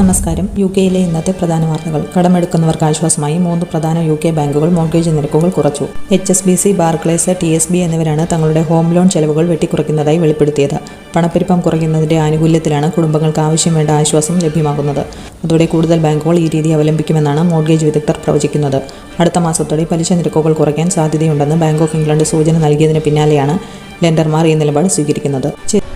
നമസ്കാരം. യു കെയിലെ ഇന്നത്തെ പ്രധാന വാർത്തകൾ. കടമെടുക്കുന്നവർക്ക് ആശ്വാസമായി മൂന്ന് പ്രധാന യു കെ ബാങ്കുകൾ മോർഗേജ് നിരക്കുകൾ കുറച്ചു. H S B C Barclays T S B എന്നിവരാണ് തങ്ങളുടെ ഹോം ലോൺ ചെലവുകൾ വെട്ടിക്കുറയ്ക്കുന്നതായി വെളിപ്പെടുത്തിയത്. പണപ്പെരുപ്പം കുറയ്ക്കുന്നതിന്റെ ആനുകൂല്യത്തിലാണ് കുടുംബങ്ങൾക്ക് ആവശ്യം വേണ്ട ആശ്വാസം ലഭ്യമാകുന്നത്. അതോടെ കൂടുതൽ ബാങ്കുകൾ ഈ രീതി അവലംബിക്കുമെന്നാണ് മോർഗേജ് വിദഗ്ധർ പ്രവചിക്കുന്നത്. അടുത്ത മാസത്തോടെ പലിശ നിരക്കുകൾ കുറയ്ക്കാൻ സാധ്യതയുണ്ടെന്ന് ബാങ്ക് ഓഫ് ഇംഗ്ലണ്ട് സൂചന നൽകിയതിന് പിന്നാലെയാണ് ലെൻഡർമാർ ഈ നിലപാട് സ്വീകരിക്കുന്നത്.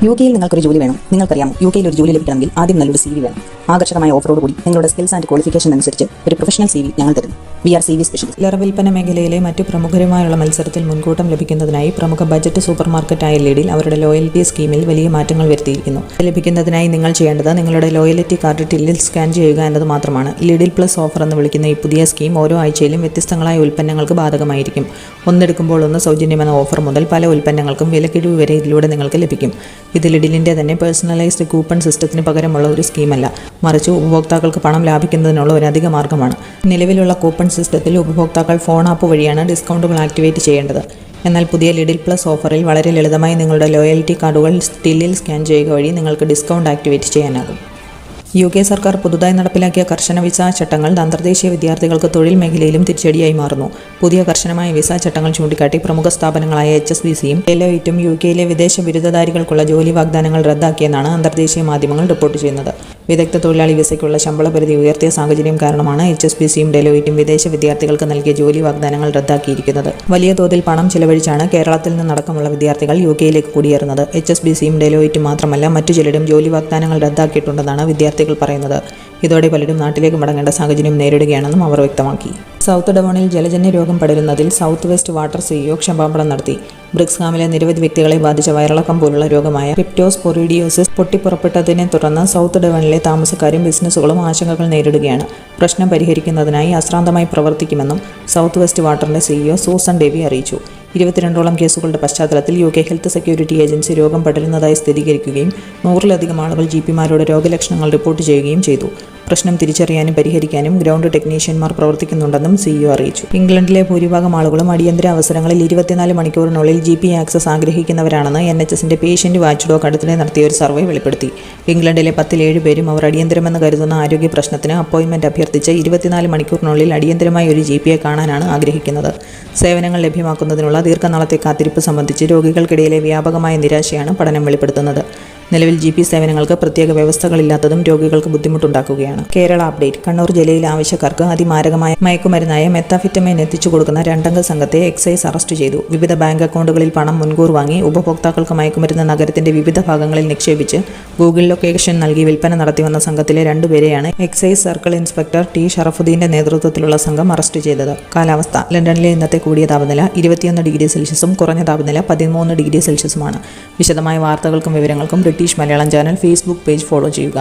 യു കെയിൽ നിങ്ങൾക്കൊരു ജോലി വേണം. നിങ്ങൾക്കറിയാം യു കെയിൽ ഒരു ജോലി ലഭിക്കണമെങ്കിൽ ആദ്യം നല്ലൊരു സി വി വേണം. ആകർഷകമായ ഓഫറോട് കൂടി നിങ്ങളുടെ സ്കിൽസ് ആൻഡ് ക്വാളിഫിക്കേഷൻ അനുസരിച്ച് ഒരു പ്രൊഫഷണൽ സി വി ഞങ്ങൾ തരുന്നു. V R C V specialist ചില്ലറ വിൽപ്പന മേഖലയിലെ മറ്റു പ്രമുഖരുമായുള്ള മത്സരത്തിൽ മുൻകൂട്ടം ലഭിക്കുന്നതിനായി പ്രമുഖ ബജറ്റ് സൂപ്പർ മാർക്കറ്റായ ലീഡിൽ അവരുടെ ലോയൽറ്റി സ്കീമിൽ വലിയ മാറ്റങ്ങൾ വരുത്തിയിരിക്കുന്നു. ലഭിക്കുന്നതിനായി നിങ്ങൾ ചെയ്യേണ്ടത് നിങ്ങളുടെ ലോയൽറ്റി കാർഡ് ടില്ലിൽ സ്കാൻ ചെയ്യുക എന്നത് മാത്രമാണ്. ലീഡിൽ പ്ലസ് ഓഫർ എന്ന് വിളിക്കുന്ന ഈ പുതിയ സ്കീം ഓരോ ആഴ്ചയിലും വ്യത്യസ്തങ്ങളായ ഉൽപ്പന്നങ്ങൾക്ക് ബാധകമായിരിക്കും. ഒന്നെടുക്കുമ്പോൾ ഒന്ന് സൗജന്യമെന്ന ഓഫർ മുതൽ പല ഉൽപ്പന്നങ്ങൾക്കും വിലക്കിഴിവ് വരെ ഇതിലൂടെ നിങ്ങൾക്ക് ലഭിക്കും. ഇത് ലിഡിലിന്റെ തന്നെ പേഴ്സണലൈസ്ഡ് കൂപ്പൺ സിസ്റ്റത്തിന് പകരമുള്ള ഒരു സ്കീമല്ല. മറിച്ച് ഉപഭോക്താക്കൾക്ക് പണം ലാഭിക്കുന്നതിനുള്ള ഒരു അധിക മാർഗമാണ്. നിലവിലുള്ള കൂപ്പൺ സിസ്റ്റത്തിൽ ഉപഭോക്താക്കൾ ഫോൺ ആപ്പ് വഴിയാണ് ഡിസ്കൗണ്ടുകൾ ആക്ടിവേറ്റ് ചെയ്യേണ്ടത്. എന്നാൽ പുതിയ ലിഡിൽ പ്ലസ് ഓഫറിൽ വളരെ ലളിതമായി നിങ്ങളുടെ ലോയൽറ്റി കാർഡുകൾ സ്റ്റില്ലിൽ സ്കാൻ ചെയ്യുക വഴി നിങ്ങൾക്ക് ഡിസ്കൗണ്ട് ആക്ടിവേറ്റ് ചെയ്യാനാകും. യു കെ സർക്കാർ പുതുതായി നടപ്പിലാക്കിയ കർശന വിസ ചട്ടങ്ങൾ അന്തർദേശീയ വിദ്യാർത്ഥികൾക്ക് തൊഴിൽ മേഖലയിലും തിരിച്ചടിയായി മാറുന്നു. പുതിയ കർശനമായ വിസ ചട്ടങ്ങൾ ചൂണ്ടിക്കാട്ടി പ്രമുഖ സ്ഥാപനങ്ങളായ എച്ച് എസ് ബി സിയും ഡെലോയിറ്റും യു കെയിലെ വിദേശ ബിരുദധാരികൾക്കുള്ള ജോലി വാഗ്ദാനങ്ങൾ റദ്ദാക്കിയെന്നാണ് അന്തർദേശീയ മാധ്യമങ്ങൾ റിപ്പോർട്ട് ചെയ്യുന്നത്. വിദഗ്ധ തൊഴിലാളി വിസയ്ക്കുള്ള ശമ്പള പരിധി ഉയർത്തിയ സാഹചര്യം കാരണമാണ് എച്ച് എസ് ബി സിയും ഡെലോയിറ്റും വിദേശ വിദ്യാർത്ഥികൾക്ക് നൽകിയ ജോലി വാഗ്ദാനങ്ങൾ റദ്ദാക്കിയിരിക്കുന്നത്. വലിയ തോതിൽ പണം ചെലവഴിച്ചാണ് കേരളത്തിൽ നിന്നടക്കമുള്ള വിദ്യാർത്ഥികൾ യു കെയിലേക്ക് കുടിയേറുന്നത്. എച്ച് എസ് ബി സിയും ഡെലോയിറ്റും മാത്രമല്ല മറ്റു ചിലരും ജോലി വാഗ്ദാനങ്ങൾ റദ്ദാക്കിയിട്ടുണ്ടെന്നാണ് വിദ്യാർത്ഥികൾ പറയുന്നത്. ഇതോടെ പലരും നാട്ടിലേക്ക് മടങ്ങേണ്ട സാഹചര്യം നേരിടുകയാണെന്നും അവർ വ്യക്തമാക്കി. സൗത്ത് ഡവണിൽ ജലജന്യ രോഗം പടരുന്നതിൽ സൗത്ത് വെസ്റ്റ് വാട്ടർ സിഇഒ ക്ഷമാപണം നടത്തി. ബ്രിക്സ്ഹാമിലെ നിരവധി വ്യക്തികളെ ബാധിച്ച വയറിളക്കം പോലുള്ള രോഗമായ ക്രിപ്റ്റോസ്പൊറിഡിയോസിസ് പൊട്ടിപ്പുറപ്പെട്ടതിനെ തുടർന്ന് സൗത്ത് ഡെവണിലെ താമസക്കാരും ബിസിനസ്സുകളും ആശങ്കകൾ നേരിടുകയാണ്. പ്രശ്നം പരിഹരിക്കുന്നതിനായി അശ്രാന്തമായി പ്രവർത്തിക്കുമെന്നും സൗത്ത് വെസ്റ്റ് വാട്ടറിന്റെ സിഇഒ സൂസൻ ഡേവി അറിയിച്ചു. ഇരുപത്തിരണ്ടോളം കേസുകളുടെ പശ്ചാത്തലത്തിൽ U K Health Security Agency രോഗം പടരുന്നതായി സ്ഥിരീകരിക്കുകയും നൂറിലധികം ആളുകൾ ജി പിമാരോട് രോഗലക്ഷണങ്ങൾ റിപ്പോർട്ട് ചെയ്യുകയും ചെയ്തു. പ്രശ്നം തിരിച്ചറിയാനും പരിഹരിക്കാനും ഗ്രൗണ്ട് ടെക്നീഷ്യന്മാർ പ്രവർത്തിക്കുന്നുണ്ടെന്നും സിഇഒ അറിയിച്ചു. ഇംഗ്ലണ്ടിലെ ഭൂരിഭാഗം ആളുകളും അടിയന്തര അവസരങ്ങളിൽ ഇരുപത്തിനാല് മണിക്കൂറിനുള്ളിൽ ജി പി ആക്സസ് ആഗ്രഹിക്കുന്നവരാണെന്ന് എൻ എച്ച് എസിന്റെ പേഷ്യന്റ് വാച്ച് ഡോഗ് അടുത്തിടെ നടത്തിയ ഒരു സർവേ വെളിപ്പെടുത്തി. ഇംഗ്ലണ്ടിലെ പത്തിൽ ഏഴ് പേരും അവർ അടിയന്തരമെന്ന് കരുതുന്ന ആരോഗ്യ പ്രശ്നത്തിന് അപ്പോയിന്റ്മെന്റ് അഭ്യർത്ഥിച്ച് ഇരുപത്തിനാല് മണിക്കൂറിനുള്ളിൽ അടിയന്തരമായി ഒരു ജി പിയെ കാണാനാണ് ആഗ്രഹിക്കുന്നത്. സേവനങ്ങൾ ലഭ്യമാക്കുന്നതിനുള്ള ദീർഘനാളത്തെ കാത്തിരിപ്പ് സംബന്ധിച്ച് രോഗികൾക്കിടയിലെ വ്യാപകമായ നിരാശയാണ് പഠനം വെളിപ്പെടുത്തുന്നത്. നിലവിൽ ജി പി സേവനങ്ങൾക്ക് പ്രത്യേക വ്യവസ്ഥകളില്ലാത്തതും രോഗികൾക്ക് ബുദ്ധിമുട്ടുണ്ടാക്കുകയാണ്. കേരള അപ്ഡേറ്റ്. കണ്ണൂർ ജില്ലയിൽ ആവശ്യക്കാർക്ക് അതിമാരകമായ മയക്കുമരുന്നായ മെത്താഫിറ്റമൈൻ എത്തിച്ചു കൊടുക്കുന്ന രണ്ടംഗ സംഘത്തെ എക്സൈസ് അറസ്റ്റ് ചെയ്തു. വിവിധ ബാങ്ക് അക്കൗണ്ടുകളിൽ പണം മുൻകൂർ വാങ്ങി ഉപഭോക്താക്കൾക്ക് മയക്കുമരുന്ന് നഗരത്തിന്റെ വിവിധ ഭാഗങ്ങളിൽ നിക്ഷേപിച്ച് ഗൂഗിൾ ലൊക്കേഷൻ നൽകി വിൽപ്പന നടത്തിവന്ന സംഘത്തിലെ രണ്ടുപേരെയാണ് എക്സൈസ് സർക്കിൾ ഇൻസ്പെക്ടർ ടി ഷറഫുദ്ദീന്റെ നേതൃത്വത്തിലുള്ള സംഘം അറസ്റ്റ് ചെയ്തത്. കാലാവസ്ഥ. ലണ്ടനിലെ ഇന്നത്തെ കൂടിയ താപനില ഇരുപത്തിയൊന്ന് ഡിഗ്രി സെൽഷ്യസും കുറഞ്ഞ താപനില പതിമൂന്ന് ഡിഗ്രി സെൽഷ്യസുമാണ്. വിശദമായ വാർത്തകൾക്കും വിവരങ്ങൾക്കും British Malayalam channel Facebook page follow ചെയ്യുക.